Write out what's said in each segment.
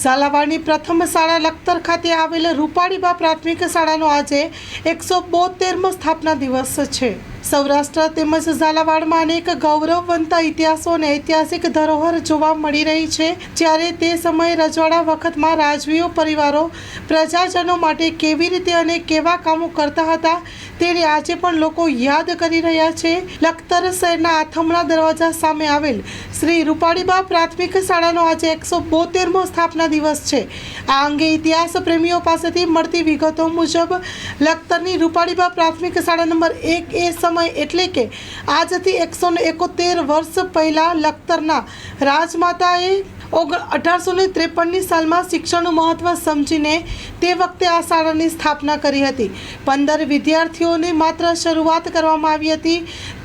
ઝાલાવાડની પ્રથમ શાળા લખતર ખાતે આવેલ રૂપાળીબા પ્રાથમિક શાળાનો આજે એકસો બોતેરમો સ્થાપના દિવસ છે. સૌરાષ્ટ્ર તેમજ ઝાલાવાડમાં અનેક ગૌરવવંતા ઇતિહાસો અને ઐતિહાસિક ધરોહર જોવા મળી રહી છે. જ્યારે તે સમયે રજવાડા વખતમાં રાજવીઓ પરિવારો, પ્રજાજનો માટે કેવી રીતે અને કેવા કામો કરતા હતા તેને આજે પણ લોકો યાદ કરી રહ્યા છે. લખતર શહેરના આથમણા દરવાજા સામે આવેલ શ્રી રૂપાળીબા પ્રાથમિક શાળાનો આજે એકસો બોતેરમો સ્થાપના દિવસ છે. આ અંગે ઇતિહાસ પ્રેમીઓ પાસેથી મળતી વિગતો મુજબ લખતરની રૂપાળીબા પ્રાથમિક શાળા નંબર એક એ સમય એટલે કે આજથી એકસો ને એકોતેર વર્ષ પહેલાં લખતરના રાજમાતાએ ઓગ અઢારસો ને ત્રેપનની સાલમાં શિક્ષણનું મહત્ત્વ સમજીને તે વખતે આ શાળાની સ્થાપના કરી હતી. પંદર વિદ્યાર્થીઓની માત્ર શરૂઆત કરવામાં આવી હતી,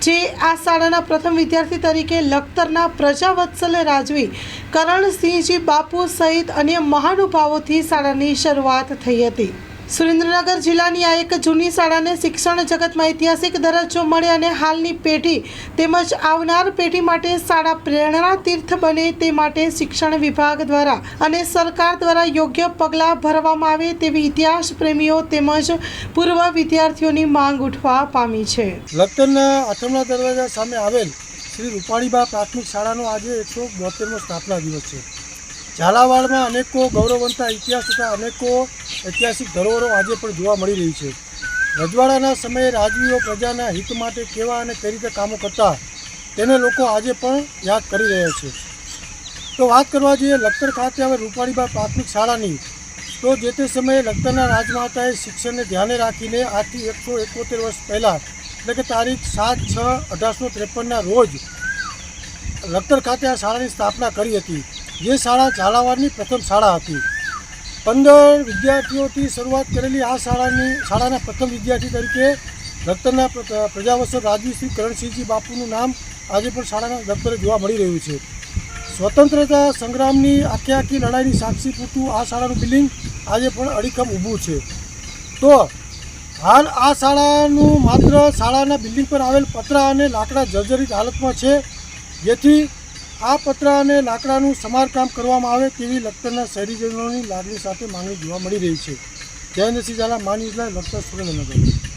જે આ શાળાના પ્રથમ વિદ્યાર્થી તરીકે લખતરના પ્રજાવત્સલ રાજવી કરણસિંહજી બાપુ સહિત અન્ય મહાનુભાવોથી શાળાની શરૂઆત થઈ હતી. સુરેન્દ્રનગર જિલ્લાની આ એક જૂની શાળાને શિક્ષણ જગતમાં ઐતિહાસિક દરજ્જો મળે અને હાલની પેઢી તેમજ આવનાર પેઢી માટે શાળા પ્રેરણા તીર્થ બને તે માટે શિક્ષણ વિભાગ દ્વારા અને સરકાર દ્વારા યોગ્ય પગલાં ભરવામાં આવે તેવી ઇતિહાસ પ્રેમીઓ તેમજ પૂર્વ વિદ્યાર્થીઓની માંગ ઉઠવા પામી છે. લખતરના આઠમના દરવાજા સામે આવેલ શ્રી રૂપાણીબા પ્રાથમિક શાળાનો આજે એકસો બોતેરમો સ્થાપના દિવસ છે. ઝાલાવાડમાં અનેકો ગૌરવવંતા ઇતિહાસ તથા અનેકો ઐતિહાસિક ધરોહરો આજે પણ જોવા મળી રહી છે. રજવાડાના સમયે રાજવીઓ પ્રજાના હિત માટે કેવા અને કઈ રીતે કામો કરતા તેને લોકો આજે પણ યાદ કરી રહ્યા છે. તો વાત કરવા જઈએ લખતર ખાતે હવે રૂપાણીબા પ્રાથમિક શાળાની, તો જે તે સમયે લખતરના રાજમાતાએ શિક્ષણને ધ્યાને રાખીને આજથી એકસો એકોતેર વર્ષ પહેલાં, એટલે કે તારીખ સાત છ અઢારસો ત્રેપનના રોજ લખતર ખાતે આ શાળાની સ્થાપના કરી હતી. જે શાળા ઝાલાવાડની પ્રથમ શાળા હતી. પંદર વિદ્યાર્થીઓથી શરૂઆત કરેલી આ શાળાની, શાળાના પ્રથમ વિદ્યાર્થી તરીકે લખતરના પ્ર- પ્રજાવત્સલ રાજવી શ્રી કરણસિંહજી બાપુનું નામ આજે પણ શાળાના દફતરે જોવા મળી રહ્યું છે. સ્વતંત્રતા સંગ્રામની આખી આખી લડાઈની સાક્ષી પૂરતું આ શાળાનું બિલ્ડિંગ આજે પણ અડીખમ ઊભું છે. તો હાલ આ શાળાનું માત્ર શાળાના બિલ્ડિંગ પર આવેલ પતરા અને લાકડા જર્જરિત હાલતમાં છે, જેથી આ પતરા અને લાકડાનું સમારકામ કરવામાં આવે તેવી લખતરના શહેરીજનોની લાગણી સાથે માંગણી જોવા મળી રહી છે. જયેન્દ્રસિંહ ઝાલા માની લખતર સુરેન્દ્રનગર.